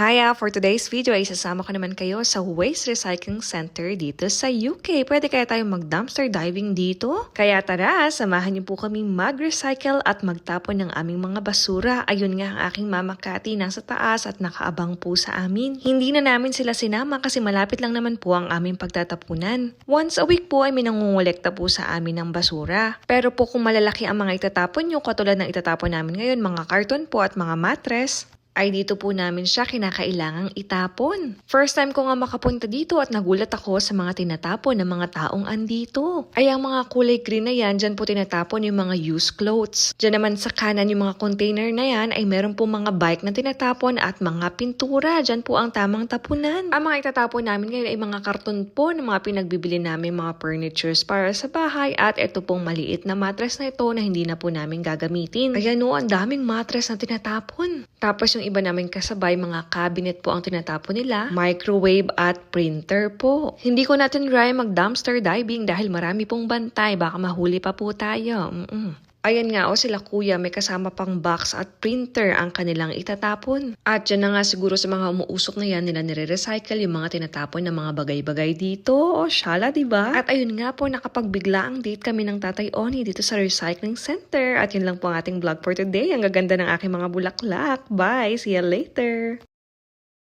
Hiya! For today's video ay sasama ko naman kayo sa Waste Recycling Center dito sa UK. Pwede kaya tayong mag-dumpster diving dito? Kaya tara, samahan niyo po kami mag-recycle at magtapon ng aming mga basura. Ayun nga ang aking mama Cathy nasa taas at nakaabang po sa amin. Hindi na namin sila sinama kasi malapit lang naman po ang aming pagtatapunan. Once a week po ay minangungulekta po sa amin ng basura. Pero po kung malalaki ang mga itatapon nyo katulad ng itatapon namin ngayon, mga karton po at mga matres, ay dito po namin siya kinakailangang itapon. First time ko nga makapunta dito at nagulat ako sa mga tinatapon ng mga taong andito. Ay ang mga kulay green na yan, dyan po tinatapon yung mga used clothes. Dyan naman sa kanan yung mga container na yan ay meron po mga bike na tinatapon at mga pintura. Dyan po ang tamang tapunan. Ang mga itatapon namin ngayon ay mga karton po ng mga pinagbibili namin mga furnitures para sa bahay at ito pong maliit na mattress na ito na hindi na po namin gagamitin. Kaya no, ang daming mattress na tinatapon. Tapos yung iba namin kasabay, mga cabinet po ang tinatapon nila, microwave at printer po. Hindi ko natin try mag-dumpster diving dahil marami pong bantay, baka mahuli pa po tayo. Mm-mm. Ayan nga o sila kuya, may kasama pang box at printer ang kanilang itatapon. At yan na nga siguro sa mga umuusok na yan nila nire-recycle yung mga tinatapon ng mga bagay-bagay dito. O syala, di ba? At ayun nga po, nakapagbigla ang date kami ng Tatay Oni dito sa recycling center. At yun lang po ang ating vlog for today. Ang gaganda ng aking mga bulaklak. Bye! See you later!